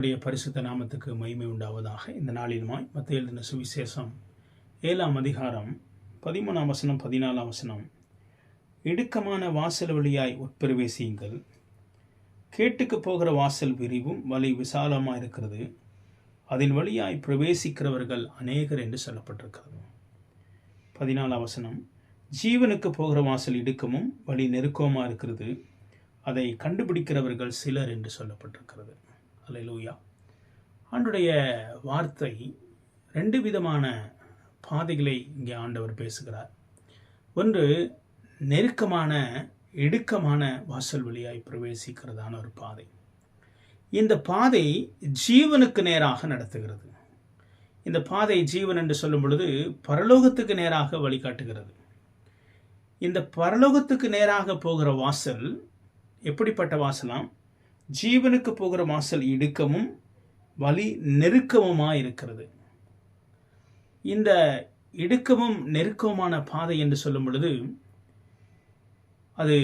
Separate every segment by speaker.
Speaker 1: உடைய பரிசுத்த நாமத்துக்கு மகிமை உண்டாவதாக இந்த நாளிலுமாய் மத்திய எழுதின சுவிசேஷம் ஏழாம் அதிகாரம் பதிமூணாம் வசனம் பதினாலாம் வசனம். இடுக்கமான வாசல் வழியாய் உட்பிரவேசியுங்கள். கேட்டுக்கு போகிற வாசல் விரிவும் வலி விசாலமாக இருக்கிறது. அதன் வழியாய் பிரவேசிக்கிறவர்கள் அநேகர் என்று சொல்லப்பட்டிருக்கிறது. பதினாலாம் வசனம் ஜீவனுக்கு போகிற வாசல் இடுக்கமும் வழி நெருக்கமாக இருக்கிறது. அதை கண்டுபிடிக்கிறவர்கள் சிலர் என்று சொல்லப்பட்டிருக்கிறது. அல்லேலூயா ஆண்டுடைய வார்த்தை ரெண்டு விதமான பாதைகளை இங்கே ஆண்டவர் பேசுகிறார். ஒன்று நெருக்கமான இடுக்கமான வாசல் வழியாய் பிரவேசிக்கிறதான ஒரு பாதை. இந்த பாதை ஜீவனுக்கு நேராக நடத்துகிறது. இந்த பாதை ஜீவன் என்று சொல்லும் பொழுது பரலோகத்துக்கு நேராக வழிகாட்டுகிறது. இந்த பரலோகத்துக்கு நேராக போகிற வாசல் எப்படிப்பட்ட வாசலாம்? ஜீவனுக்கு போகிற வாசல் இடுக்கமும் வழி நெருக்கமுமாக இருக்கிறது இந்த இடுக்கமும் நெருக்கமான பாதை என்று சொல்லும் பொழுது அது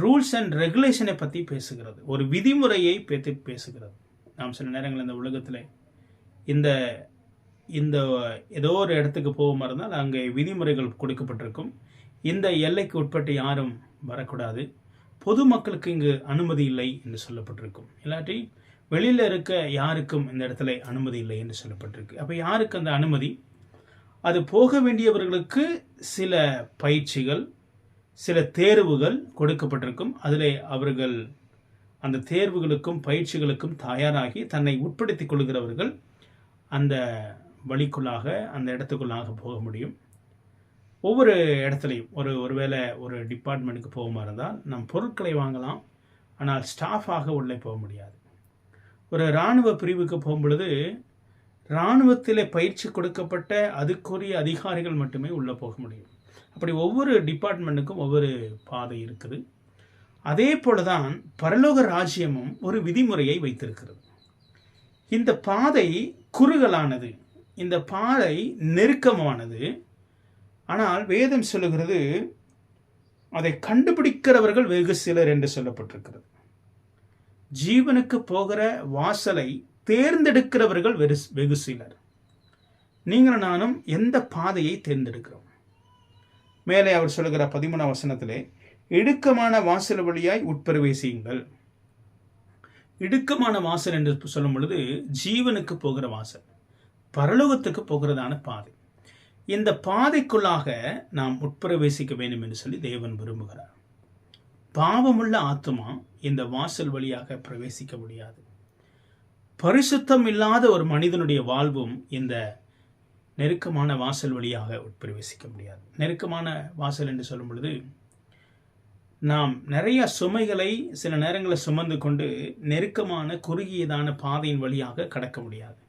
Speaker 1: ரூல்ஸ் அண்ட் ரெகுலேஷனை பற்றி பேசுகிறது. ஒரு விதிமுறையை பற்றி பேசுகிறது. நாம் சில நேரங்கள் இந்த உலகத்தில் இந்த இந்த ஏதோ ஒரு இடத்துக்கு போகும் இருந்தால் அங்கே விதிமுறைகள் கொடுக்கப்பட்டிருக்கும். இந்த எல்லைக்கு உட்பட்டு யாரும் வரக்கூடாது. பொதுமக்களுக்கு இங்கு அனுமதி இல்லை என்று சொல்லப்பட்டிருக்கும். இல்லாட்டி வெளியில் இருக்க யாருக்கும் இந்த இடத்துல அனுமதி இல்லை என்று சொல்லப்பட்டிருக்கு. அப்போ யாருக்கு அந்த அனுமதி? அது போக வேண்டியவர்களுக்கு சில பயிற்சிகள் சில தேர்வுகள் கொடுக்கப்பட்டிருக்கும். அதில் அவர்கள் அந்த தேர்வுகளுக்கும் பயிற்சிகளுக்கும் தயாராகி தன்னை உட்படுத்திக் கொள்கிறவர்கள் அந்த வழிக்குள்ளாக அந்த இடத்துக்குள்ளாக போக முடியும். ஒவ்வொரு இடத்துலையும் ஒரு ஒருவேளை ஒரு டிபார்ட்மெண்ட்டுக்கு போகுமா இருந்தால் நம் பொருட்களை வாங்கலாம். ஆனால் ஸ்டாஃபாக உள்ளே போக முடியாது. ஒரு இராணுவ பிரிவுக்கு போகும்பொழுது இராணுவத்தில் பயிற்சி கொடுக்கப்பட்ட அதுக்குரிய அதிகாரிகள் மட்டுமே உள்ளே போக முடியும். அப்படி ஒவ்வொரு டிபார்ட்மெண்ட்டுக்கும் ஒவ்வொரு பாதை இருக்குது. அதே போல தான் பரலோக ராஜ்யமும் ஒரு விதிமுறையை வைத்திருக்கிறது. இந்த பாதை குறுகலானது. இந்த பாதை நெருக்கமானது. ஆனால் வேதம் சொல்லுகிறது அதை கண்டுபிடிக்கிறவர்கள் வெகு சிலர் என்று சொல்லப்பட்டிருக்கிறது. ஜீவனுக்கு போகிற வாசலை தேர்ந்தெடுக்கிறவர்கள் வெறு வெகு சிலர். நீங்களும் நானும் எந்த பாதையை தேர்ந்தெடுக்கிறோம்? மேலே அவர் சொல்லுகிற பதிமூணாம் வசனத்திலே இடுக்கமான வாசல் வழியாய் உட்பிரவேசியுங்கள். இடுக்கமான வாசல் என்று சொல்லும் பொழுது ஜீவனுக்கு போகிற வாசல் பரலோகத்துக்கு போகிறதான பாதை. இந்த பாதைக்குள்ளாக நாம் உட்பிரவேசிக்க வேண்டும் என்று சொல்லி தேவன் விரும்புகிறார். பாவமுள்ள ஆத்மா இந்த வாசல் வழியாக பிரவேசிக்க முடியாது. பரிசுத்தம் இல்லாத ஒரு மனிதனுடைய வாழ்வும் இந்த நெருக்கமான வாசல் வழியாக உட்பிரவேசிக்க முடியாது. நெருக்கமான வாசல் என்று சொல்லும் பொழுது நாம் நிறைய சுமைகளை சில நேரங்களில் சுமந்து கொண்டு நெருக்கமான குறுகியதான பாதையின் வழியாக கடக்க முடியாது.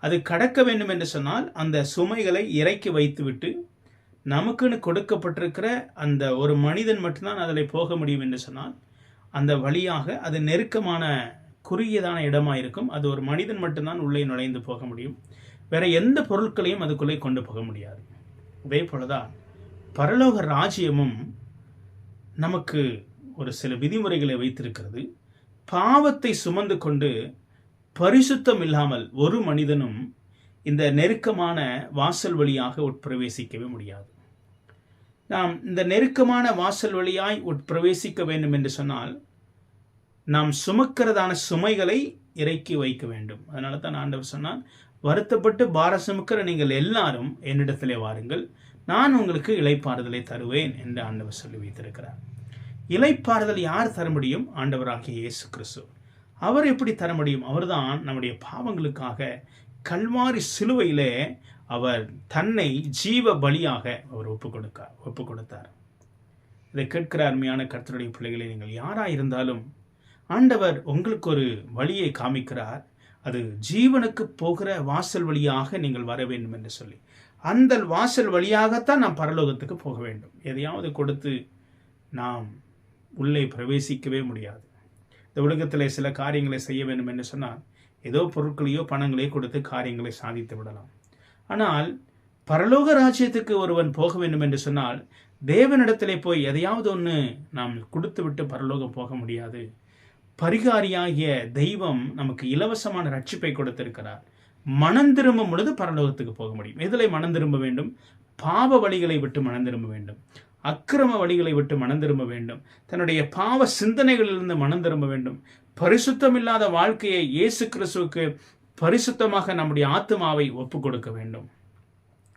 Speaker 1: அது கடக்க வேண்டும் என்று சொன்னால் அந்த சுமைகளை இறக்கி வைத்துவிட்டு நமக்குன்னு கொடுக்கப்பட்டிருக்கிற அந்த ஒரு மனிதன் மட்டும்தான் அதில் போக முடியும் என்று சொன்னால் அந்த வழியாக அது நெருக்கமான குறுகியதான இடமாக இருக்கும் அது ஒரு மனிதன் மட்டும்தான் உள்ளே நுழைந்து போக முடியும். வேற எந்த பொருட்களையும் அதுக்குள்ளே கொண்டு போக முடியாது. அதே போலதான் பரலோக ராஜ்யமும் நமக்கு ஒரு சில விதிமுறைகளை வைத்திருக்கிறது. பாவத்தை சுமந்து கொண்டு பரிசுத்தம் இல்லாமல் ஒரு மனிதனும் இந்த நெருக்கமான வாசல் வழியாக உட்பிரவேசிக்கவே முடியாது. நாம் இந்த நெருக்கமான வாசல் வழியாய் உட்பிரவேசிக்க வேண்டும் என்று சொன்னால் நாம் சுமக்கிறதான சுமைகளை இறக்கி வைக்க வேண்டும். அதனால தான் ஆண்டவர் சொன்னால் வருத்தப்பட்டு பார சுமக்கிற நீங்கள் எல்லாரும் என்னிடத்திலே வாருங்கள். நான் உங்களுக்கு இலைப்பாறுதலை தருவேன் என்று ஆண்டவர் சொல்லி வைத்திருக்கிறார். இலைப்பாறுதல் யார் தர முடியும்? ஆண்டவராகிய இயேசு கிறிஸ்து. அவர் எப்படி தர முடியும்? அவர்தான் நம்முடைய பாவங்களுக்காக கல்வாரி சிலுவையிலே அவர் தன்னை ஜீவ பலியாக அவர் ஒப்பு கொடுக்க ஒப்பு கொடுத்தார். இதை கேட்கிற அருமையான கர்த்தருடைய பிள்ளைகளை நீங்கள் யாராக இருந்தாலும் ஆண்டவர் உங்களுக்கு ஒரு வழியை காமிக்கிறார். அது ஜீவனுக்கு போகிற வாசல் வழியாக நீங்கள் வர வேண்டும் என்று சொல்லி. அந்த வாசல் வழியாகத்தான் நாம் பரலோகத்துக்கு போக வேண்டும். எதையாவது கொடுத்து நாம் உள்ளே பிரவேசிக்கவே முடியாது. இந்த உலகத்தில் சில காரியங்களை செய்ய வேண்டும் என்று சொன்னால் ஏதோ பொருட்களையோ பணங்களையோ கொடுத்து காரியங்களை சாதித்து விடலாம். ஆனால் பரலோக ராஜ்யத்துக்கு ஒருவன் போக வேண்டும் என்று சொன்னால் தேவனிடத்திலே போய் எதையாவது ஒன்று நாம் கொடுத்து விட்டு பரலோகம் போக முடியாது. பரிகாரியாகிய தெய்வம் நமக்கு இலவசமான ரட்சிப்பை கொடுத்திருக்கிறார். மனம் திரும்பும் பொழுது பரலோகத்துக்கு போக முடியும். எதில் மனம் திரும்ப வேண்டும். பாவ வழிகளை விட்டு மனம் திரும்ப வேண்டும். அக்கிரம வழிகளை விட்டு மனம் திரும்ப வேண்டும். தன்னுடைய பாவ சிந்தனைகளிலிருந்து மனம் திரும்ப வேண்டும். பரிசுத்தமில்லாத வாழ்க்கையை இயேசு கிறிஸ்துவுக்கு பரிசுத்தமாக நம்முடைய ஆத்மாவை ஒப்பு கொடுக்க வேண்டும்.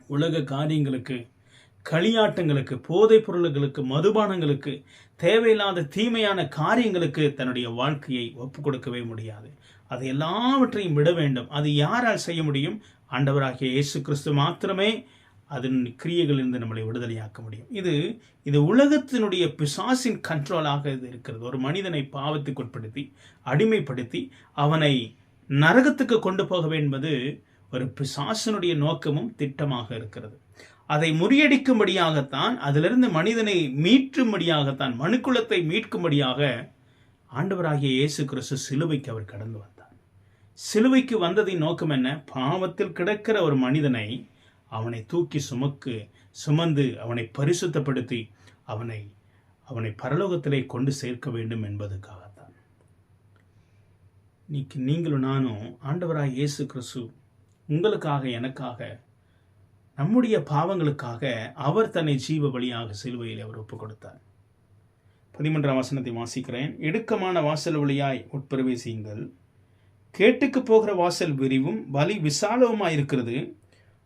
Speaker 1: உலக காரியங்களுக்கு களியாட்டங்களுக்கு போதைப் பொருள்களுக்கு மதுபானங்களுக்கு தேவையில்லாத தீமையான காரியங்களுக்கு தன்னுடைய வாழ்க்கையை ஒப்பு கொடுக்கவே முடியாது. அதை எல்லாவற்றையும் விட வேண்டும். அது யாரால் செய்ய முடியும்? ஆண்டவராகிய இயேசு கிறிஸ்து மாத்திரமே. அதன் கிரியைகளிலிருந்து நம்மளை விடுதலையாக்க முடியும். இது இது உலகத்தினுடைய பிசாசின் கண்ட்ரோலாக இது இருக்கிறது. ஒரு மனிதனை பாவத்துக்கு உட்படுத்தி அடிமைப்படுத்தி அவனை நரகத்துக்கு கொண்டு போக என்பது ஒரு பிசாசனுடைய நோக்கமும் திட்டமாக இருக்கிறது. அதை முறியடிக்கும்படியாகத்தான் அதிலிருந்து மனிதனை மீட்டும்படியாகத்தான் மனுக்குலத்தை மீட்கும்படியாக ஆண்டவராகிய இயேசு கிறிஸ்து சிலுவைக்கு அவர் கடந்து வந்தார். சிலுவைக்கு வந்ததின் நோக்கம் என்ன? பாவத்தில் கிடக்கிற ஒரு மனிதனை அவனை தூக்கி சுமக்கு சுமந்து அவனை பரிசுத்தப்படுத்தி அவனை அவனை பரலோகத்திலே கொண்டு சேர்க்க வேண்டும் என்பதற்காகத்தான். நீக்கு நீங்களும் நானும் ஆண்டவராக இயேசு கிறிஸ்து உங்களுக்காக எனக்காக நம்முடைய பாவங்களுக்காக அவர் தன்னை ஜீவ வழியாக சிலுவையில் அவர் ஒப்புக் கொடுத்தார் பதிமூன்றாம் வசனத்தை வாசிக்கிறேன். இடுக்கமான வாசல் வழியாய் உட்பிரவேசியுங்கள். கேட்டுக்கு போகிற வாசல் விரிவும் வலி விசாலவுமாய் இருக்கிறது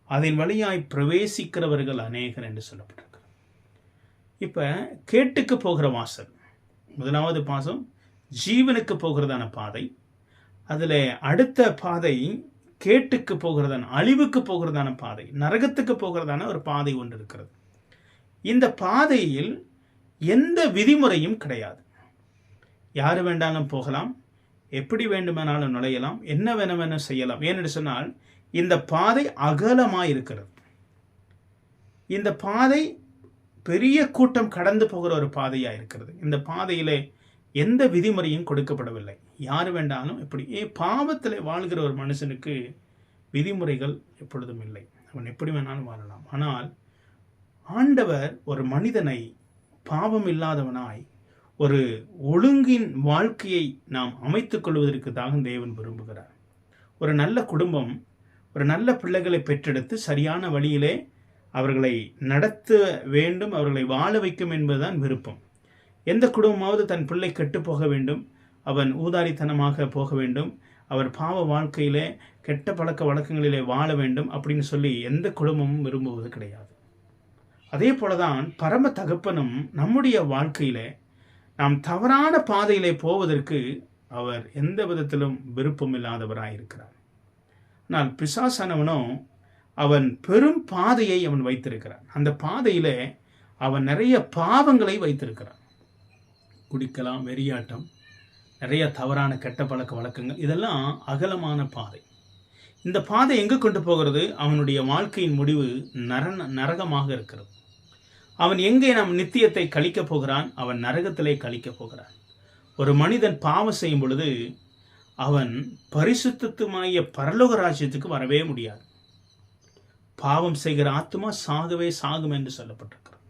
Speaker 1: அதன் வழியாய் பிரவேசிக்கிறவர்கள் அநேகர் என்று சொல்லப்பட்டிருக்கிறார் இப்போ கேட்டுக்கு போகிற வாசல் முதலாவது பாசம் ஜீவனுக்கு போகிறதான பாதை அதில் அடுத்த பாதை கேட்டுக்கு போகிறதான அழிவுக்கு போகிறதான பாதை நரகத்துக்கு போகிறதான ஒரு பாதை ஒன்று இருக்கிறது. இந்த பாதையில் எந்த விதிமுறையும் கிடையாது. யார் வேண்டாலும் போகலாம் எப்படி வேண்டுமானாலும் நுழையலாம் என்ன வேணுமென செய்யலாம். ஏனென்று சொன்னால் இந்த பாதை அகலமாக இருக்கிறது இந்த பாதை பெரிய கூட்டம் கடந்து போகிற ஒரு பாதையாக இருக்கிறது இந்த பாதையில் எந்த விதிமுறையும் கொடுக்கப்படவில்லை. யார் வேண்டாலும் எப்படி ஏ பாவத்தில் வாழ்கிற ஒரு மனுஷனுக்கு விதிமுறைகள் எப்பொழுதும் இல்லை. அவன் எப்படி வேணாலும் வாழலாம். ஆனால் ஆண்டவர் ஒரு மனிதனை பாவம் இல்லாதவனாய் ஒரு ஒழுங்கின் வாழ்க்கையை நாம் அமைத்துக் கொள்வதற்கு தான் தேவன் விரும்புகிறார். ஒரு நல்ல குடும்பம் ஒரு நல்ல பிள்ளைகளை பெற்றெடுத்து சரியான வழியிலே அவர்களை நடத்த வேண்டும் அவர்களை வாழ வைக்கும் என்பதுதான் விருப்பம். எந்த குடும்பமாவது தன் பிள்ளை கெட்டு போக வேண்டும் அவன் ஊதாரித்தனமாக போக வேண்டும் அவர் பாவ வாழ்க்கையிலே கெட்ட பழக்க வழக்கங்களிலே வாழ வேண்டும் அப்படின்னு சொல்லி எந்த குடும்பமும் விரும்புவது கிடையாது. அதே போலதான் பரம தகப்பனும் நம்முடைய வாழ்க்கையிலே நாம் தவறான பாதையிலே போவதற்கு அவர் எந்த விதத்திலும் விருப்பம் இல்லாதவராயிருக்கிறார் ஆனால் பிசாசானவனும் அவன் பெரும் பாதையை அவன் வைத்திருக்கிறான். அந்த பாதையில் அவன் நிறைய பாவங்களை வைத்திருக்கிறான். குடிக்கலாம் வெறியாட்டம் நிறைய தவறான கெட்ட பழக்க வழக்கங்கள் இதெல்லாம் அகலமான பாதை. இந்த பாதை எங்கே கொண்டு போகிறது? அவனுடைய வாழ்க்கையின் முடிவு நரண நரகமாக இருக்கிறது. அவன் எங்கே நம் நித்தியத்தை கழிக்கப் போகிறான்? அவன் நரகத்திலே கழிக்கப் போகிறான். ஒரு மனிதன் பாவம் செய்யும் பொழுது அவன் பரிசுத்தத்துமாய பரலோக ராஜ்யத்துக்கு வரவே முடியாது. பாவம் செய்கிற ஆத்மா சாகவே சாகும் என்று சொல்லப்பட்டிருக்கிறது.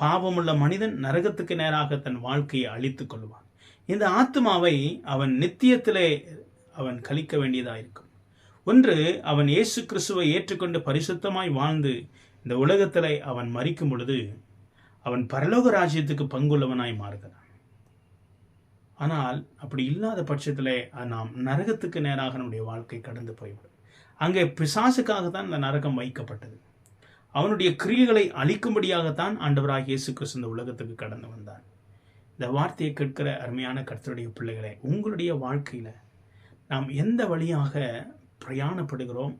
Speaker 1: பாவமுள்ள மனிதன் நரகத்துக்கு நேராக தன் வாழ்க்கையை அழித்துக் கொள்வான். இந்த ஆத்மாவை அவன் நித்தியத்திலே அவன் கழிக்க வேண்டியதாக இருக்கும். ஒன்று அவன் இயேசு கிறிஸ்துவை ஏற்றுக்கொண்டு பரிசுத்தமாய் வாழ்ந்து இந்த உலகத்திலே அவன் மறிக்கும் பொழுது அவன் பரலோக ராஜ்யத்துக்கு பங்குள்ளவனாய் மாறுகிறான். ஆனால் அப்படி இல்லாத பட்சத்தில் நாம் நரகத்துக்கு நேராக நம்முடைய வாழ்க்கை கடந்து போய்விடும். அங்கே பிசாசுக்காகத்தான் இந்த நரகம் வைக்கப்பட்டது. அவனுடைய கிரியைகளை அழிக்கும்படியாகத்தான் ஆண்டவராக இயேசு கிறிஸ்து இந்த உலகத்துக்கு கடந்து வந்தார். இந்த வார்த்தையை கேட்கிற அருமையான கர்த்தருடைய பிள்ளைகளை உங்களுடைய வாழ்க்கையில் நாம் எந்த வழியாக பிரயாணப்படுகிறோம்?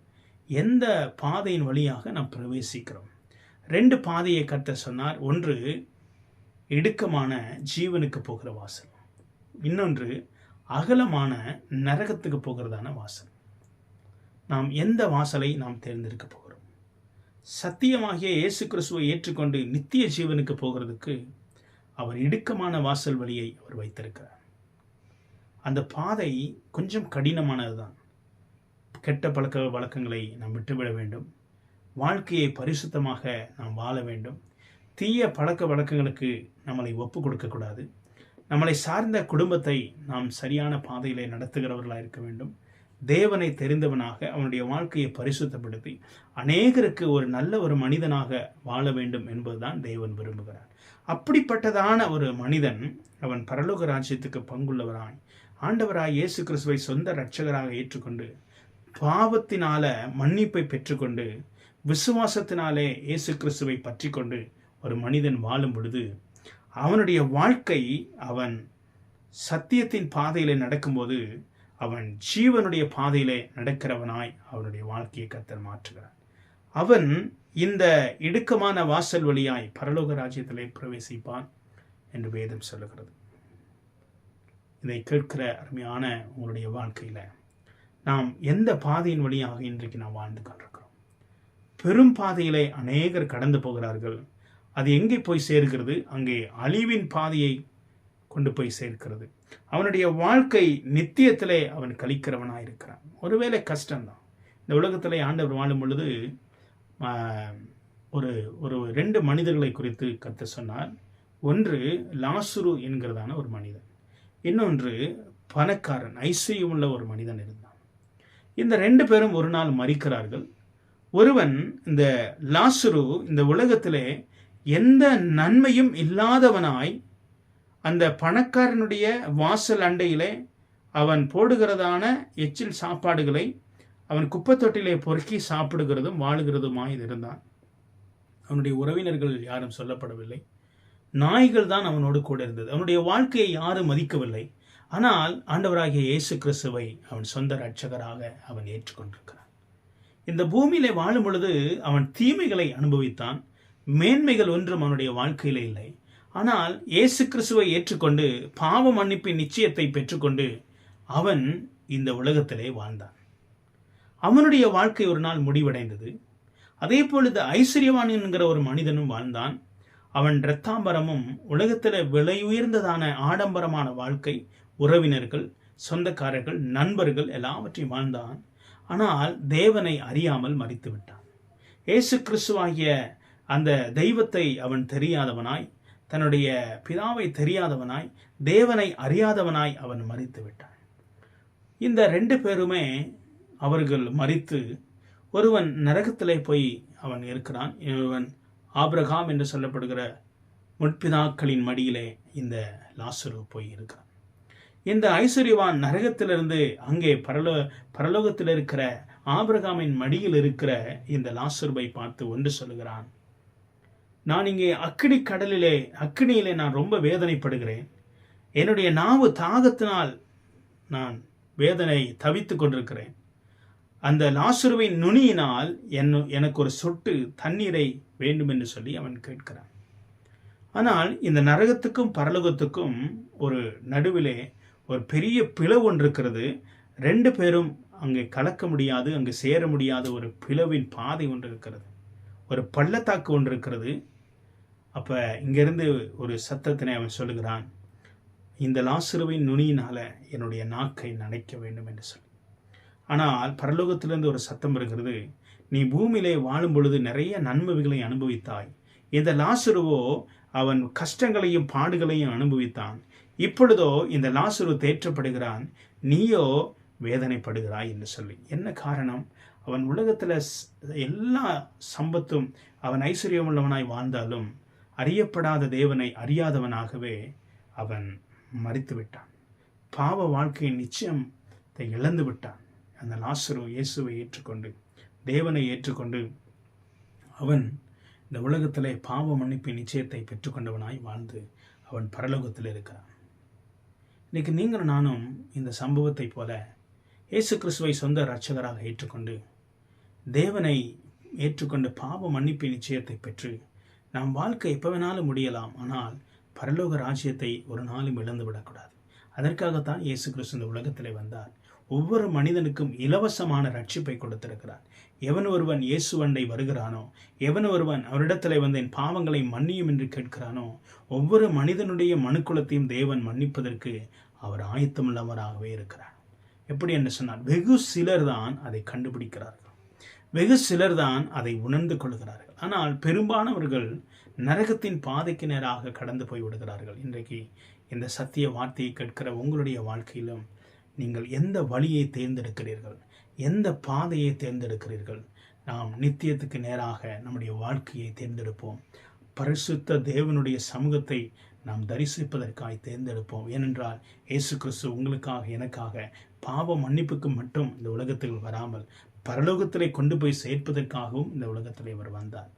Speaker 1: எந்த பாதையின் வழியாக நாம் பிரவேசிக்கிறோம்? ரெண்டு பாதையை கர்த்தர் சொன்னார். ஒன்று இடுக்கமான ஜீவனுக்கு போகிற வாசல். இன்னொன்று அகலமான நரகத்துக்கு போகிறதான வாசல். நாம் எந்த வாசலை நாம் தேர்ந்தெடுக்க போகிறோம்? சத்தியமாகிய இயேசு கிறிஸ்துவை ஏற்றுக்கொண்டு நித்திய ஜீவனுக்கு போகிறதுக்கு அவர் இடுக்கமான வாசல் வழியை அவர் வைத்திருக்கிறார். அந்த பாதை கொஞ்சம் கடினமானது தான் கெட்ட பழக்க வழக்கங்களை நாம் விட்டுவிட வேண்டும். வாழ்க்கையை பரிசுத்தமாக நாம் வாழ வேண்டும். தீய பழக்க வழக்கங்களுக்கு நம்மளை ஒப்பு கொடுக்கக்கூடாது நம்மளை சார்ந்த குடும்பத்தை நாம் சரியான பாதையிலே நடத்துகிறவர்களாக இருக்க வேண்டும். தேவனை தெரிந்தவனாக அவனுடைய வாழ்க்கையை பரிசுத்தப்படுத்தி அநேகருக்கு ஒரு நல்ல ஒரு மனிதனாக வாழ வேண்டும் என்பதுதான் தேவன் விரும்புகிறார். அப்படிப்பட்டதான ஒரு மனிதன் அவன் பரலோக ராஜ்யத்துக்கு பங்குள்ளவராய் ஆண்டவராய் இயேசு கிறிஸ்துவை சொந்த இரட்சகராக ஏற்றுக்கொண்டு பாவத்தினால மன்னிப்பை பெற்றுக்கொண்டு விசுவாசத்தினாலே இயேசு கிறிஸ்துவை பற்றி கொண்டு ஒரு மனிதன் வாழும் பொழுது அவனுடைய வாழ்க்கை அவன் சத்தியத்தின் பாதையில் நடக்கும்போது அவன் ஜீவனுடைய பாதையிலே நடக்கிறவனாய் அவனுடைய வாழ்க்கையை கத்தர் மாற்றுகிறான் அவன் இந்த இடுக்கமான வாசல் வழியாய் பரலோக ராஜ்யத்திலே பிரவேசிப்பான் என்று வேதம் சொல்லுகிறது. இதை கேட்கிற அருமையான உங்களுடைய வாழ்க்கையில் நாம் எந்த பாதையின் வழியாக இன்றைக்கு நாம் வாழ்ந்து கொண்டிருக்கிறோம்? பெரும் பாதையிலே அநேகர் கடந்து போகிறார்கள். அது எங்கே போய் சேர்கிறது? அங்கே அழிவின் பாதையை கொண்டு போய் சேர்க்கிறது. அவனுடைய வாழ்க்கை நித்தியத்திலே அவன் கழிக்கிறவனாக இருக்கிறான் ஒருவேளை கஷ்டம்தான். இந்த உலகத்திலே ஆண்டவர் வாழும் பொழுது ஒரு ஒரு ரெண்டு மனிதர்களை குறித்து கத்த சொன்னார். ஒன்று லாசுரு என்கிறதான ஒரு மனிதன். இன்னொன்று பணக்காரன் ஐஸ்வர்யமுள்ள ஒரு மனிதன் இருந்தான். இந்த ரெண்டு பேரும் ஒரு நாள் மறிக்கிறார்கள் ஒருவன் இந்த லாசுரு இந்த உலகத்திலே எந்த நன்மையும் இல்லாதவனாய் அந்த பணக்காரனுடைய வாசல் அண்டையிலே அவன் போடுகிறதான எச்சில் சாப்பாடுகளை அவன் குப்பத்தொட்டிலே பொறுக்கி சாப்பிடுகிறதும் வாழுகிறதுமாய் இருந்தான். அவனுடைய உறவினர்கள் யாரும் சொல்லப்படவில்லை. நாய்கள் தான் அவனோடு கூட இருந்தது. அவனுடைய வாழ்க்கையை யாரும் மதிக்கவில்லை. ஆனால் ஆண்டவராகிய இயேசு கிறிஸ்துவை அவன் சொந்த ரட்சகராக அவன் ஏற்றுக்கொண்டிருக்கிறான். இந்த பூமியிலே வாழும் பொழுது அவன் தீமைகளை அனுபவித்தான். மேன்மைகள் ஒன்றும் அவனுடைய வாழ்க்கையில் இல்லை. ஆனால் இயேசு கிறிஸ்துவை ஏற்றுக்கொண்டு பாவ மன்னிப்பின் நிச்சயத்தை பெற்றுக்கொண்டு அவன் இந்த உலகத்திலே வாழ்ந்தான். அவனுடைய வாழ்க்கை ஒரு நாள் முடிவடைந்தது. அதே பொழுது ஐஸ்வர்யவான் என்கிற ஒரு மனிதனும் வாழ்ந்தான். அவன் இரத்தாம்பரமும் உலகத்தில் விலை உயர்ந்ததான ஆடம்பரமான வாழ்க்கை உறவினர்கள் சொந்தக்காரர்கள் நண்பர்கள் எல்லாவற்றையும் வாழ்ந்தான். ஆனால் தேவனை அறியாமல் மறித்து விட்டான் இயேசு கிறிஸ்துவாகிய அந்த தெய்வத்தை அவன் தெரியாதவனாய் தன்னுடைய பிதாவை தெரியாதவனாய் தேவனை அறியாதவனாய் அவன் மறித்து விட்டான். இந்த ரெண்டு பேருமே அவர்கள் மறித்து ஒருவன் நரகத்திலே போய் அவன் இருக்கிறான் இவன் ஆபிரகாம் என்று சொல்லப்படுகிற முற்பிதாக்களின் மடியிலே இந்த லாசுரு போய் இருக்கிறான். இந்த ஐஸ்வர்யவான் நரகத்திலிருந்து அங்கே பரலோ பரலோகத்தில் இருக்கிற ஆபிரகாமின் மடியில் இருக்கிற இந்த லாசுருவை பார்த்து ஒன்று சொல்லுகிறான். நான் இங்கே அக்கினி கடலிலே அக்கினியிலே நான் ரொம்ப வேதனைப்படுகிறேன். என்னுடைய நாவு தாகத்தினால் நான் வேதனை தவித்துக் கொண்டிருக்கிறேன். அந்த லாசுருவின் நுனியினால் என்ன எனக்கு ஒரு சொட்டு தண்ணீரை வேண்டும் என்று சொல்லி அவன் கேட்கிறான். ஆனால் இந்த நரகத்துக்கும் பரலோகத்துக்கும் ஒரு நடுவிலே ஒரு பெரிய பிளவு ஒன்று இருக்கிறது. ரெண்டு பேரும் அங்கே கலக்க முடியாது அங்கு சேர முடியாத ஒரு பிளவின் பாதை ஒன்று இருக்கிறது. ஒரு பள்ளத்தாக்கு ஒன்று இருக்கிறது. அப்போ இங்கேருந்து ஒரு சத்தத்தினை அவன் சொல்லுகிறான் இந்த லாசுருவின் நுனியினால் என்னுடைய நாக்கை நனைக்க வேண்டும் என்று சொல்லி ஆனால் பரலோகத்திலிருந்து ஒரு சத்தம் இருக்கிறது நீ பூமியிலே வாழும் பொழுது நிறைய நன்மைகளை அனுபவித்தாய். இந்த லாசுருவோ அவன் கஷ்டங்களையும் பாடுகளையும் அனுபவித்தான். இப்பொழுதோ இந்த லாசுரு தேற்றப்படுகிறான் நீயோ வேதனைப்படுகிறாய் என்று சொல்லி என்ன காரணம்? அவன் உலகத்தில் எல்லா சம்பத்தும் அவன் ஐஸ்வர்யம் உள்ளவனாய் வாழ்ந்தாலும் அறியப்படாத தேவனை அறியாதவனாகவே அவன் மறித்து விட்டான் பாவ வாழ்க்கையின் நிச்சயத்தை இழந்து விட்டான். அந்த லாசரு இயேசுவை ஏற்றுக்கொண்டு தேவனை ஏற்றுக்கொண்டு அவன் இந்த உலகத்திலே பாவ மன்னிப்பின் நிச்சயத்தை பெற்றுக்கொண்டவனாய் வாழ்ந்து அவன் பரலோகத்தில் இருக்கிறான். இன்னைக்கு நீங்களும் நானும் இந்த சம்பவத்தை போல இயேசு கிறிஸ்துவை சொந்த இரட்சகராக ஏற்றுக்கொண்டு தேவனை ஏற்றுக்கொண்டு பாவ மன்னிப்பின் நிச்சயத்தை பெற்று நாம் வாழ்க்கை எப்போ வேணாலும் முடியலாம். ஆனால் பரலோக ராஜ்யத்தை ஒரு நாளும் இழந்து விடக்கூடாது. அதற்காகத்தான் இயேசு கிறிஸ்து இந்த உலகத்திலே வந்தார். ஒவ்வொரு மனிதனுக்கும் இலவசமான ரட்சிப்பை கொடுத்திருக்கிறார். எவன் ஒருவன் இயேசுவண்டை வருகிறானோ எவன் ஒருவன் அவரிடத்தில் வந்து என் பாவங்களை மன்னியும் என்று கேட்கிறானோ ஒவ்வொரு மனிதனுடைய மனுக்குலத்தையும் தேவன் மன்னிப்பதற்கு அவர் ஆயத்தமுள்ளவராகவே இருக்கிறார். எப்படி என்று சொன்னால் வெகு சிலர் தான் அதை கண்டுபிடிக்கிறார்கள். வெகு சிலர் தான் அதை உணர்ந்து கொள்கிறார்கள். ஆனால் பெரும்பானவர்கள் நரகத்தின் பாதைக்கு நேராக கடந்து போய் விடுகிறார்கள். இன்றைக்கு இந்த சத்திய வார்த்தையை கேட்கிற உங்களுடைய வாழ்க்கையிலும் நீங்கள் எந்த வழியை தேர்ந்தெடுக்கிறீர்கள்? எந்த பாதையை தேர்ந்தெடுக்கிறீர்கள்? நாம் நித்தியத்துக்கு நேராக நம்முடைய வாழ்க்கையை தேர்ந்தெடுப்போம். பரிசுத்த தேவனுடைய சமூகத்தை நாம் தரிசிப்பதற்காய் தேர்ந்தெடுப்போம். ஏனென்றால் இயேசு கிறிஸ்து உங்களுக்காக எனக்காக பாவ மன்னிப்புக்கு மட்டும் இந்த உலகத்தில் வராமல் பரலோகத்திலே கொண்டு போய் சேர்ப்பதற்காகவும் இந்த உலகத்தில் அவர் வந்தார்.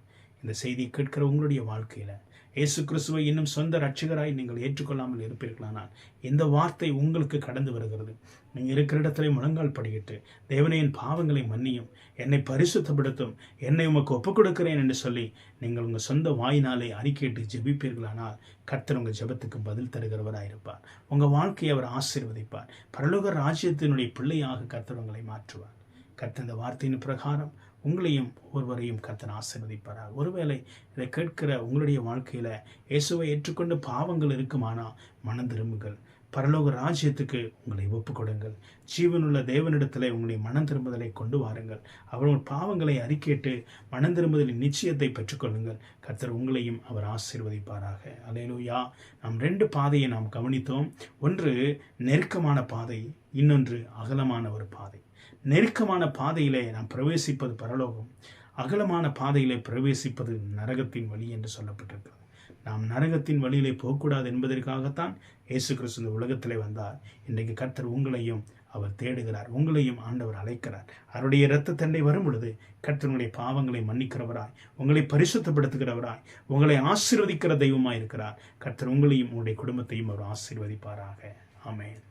Speaker 1: இந்த செய்தியை கேட்கிற உங்களுடைய வாழ்க்கையில் இயேசு கிறிஸ்துவை இன்னும் சொந்த ரட்சகராய் நீங்கள் ஏற்றுக்கொள்ளாமல் இருப்பீர்களானால் இந்த வார்த்தை உங்களுக்கு கடந்து வருகிறது. நீங்கள் இருக்கிற இடத்துல முழங்கால் படிக்கிட்டு தேவனையின் என் பாவங்களை மன்னியும் என்னை பரிசுத்தப்படுத்தும் என்னை உமக்கு ஒப்புக் கொடுக்கிறேன் என்று சொல்லி நீங்கள் உங்கள் சொந்த வாயினாலே அறிக்கையிட்டு ஜெபிப்பீர்களானால் கர்த்தர் உங்கள் ஜெபத்துக்கு பதில் தருகிறவராயிருப்பார். உங்கள் வாழ்க்கையை அவர் ஆசீர்வதிப்பார். பரலோக ராஜ்யத்தினுடைய பிள்ளையாக கர்த்தர் உங்களை மாற்றுவார். கர்த்தர் இந்த வார்த்தையின் பிரகாரம் உங்களையும் ஒருவரையும் கர்த்தர் ஆசீர்வதிப்பாரார் ஒருவேளை இதை கேட்கிற உங்களுடைய வாழ்க்கையில் இயேசுவை ஏற்றுக்கொண்டு பாவங்கள் இருக்குமானா? மனம் திரும்புங்கள். பரலோக ராஜ்யத்துக்கு உங்களை ஒப்பு கொடுங்கள் ஜீவனுள்ள தேவனிடத்தில் உங்களை மனம் திரும்புதலை கொண்டு வாருங்கள். அவர்கள் பாவங்களை அறிக்கையிட்டு மனம் திரும்புதலின் நிச்சயத்தை பெற்றுக்கொள்ளுங்கள். கர்த்தர் உங்களையும் அவர் ஆசீர்வதிப்பாராக. அலையலூயா நாம் ரெண்டு பாதையை நாம் கவனித்தோம். ஒன்று நெருக்கமான பாதை இன்னொன்று அகலமான ஒரு பாதை. நெருக்கமான பாதையிலே நாம் பிரவேசிப்பது பரலோகம் அகலமான பாதையிலே பிரவேசிப்பது நரகத்தின் வழி என்று சொல்லப்பட்டிருக்கிறது. நாம் நரகத்தின் வழியிலே போகக்கூடாது என்பதற்காகத்தான் இயேசு கிறிஸ்து இந்த உலகத்திலே வந்தார். இன்றைக்கு கர்த்தர் உங்களையும் அவர் தேடுகிறார் உங்களையும் ஆண்டவர் அழைக்கிறார். அவருடைய இரத்த தண்டை வரும் பொழுது கர்த்தனுடைய பாவங்களை மன்னிக்கிறவராய் உங்களை பரிசுத்தப்படுத்துகிறவராய் உங்களை ஆசீர்வதிக்கிற தெய்வமாய் இருக்கிறார். கர்த்தர் உங்களையும் உங்களுடைய குடும்பத்தையும் அவர் ஆசீர்வதிப்பாராக. ஆமேன்.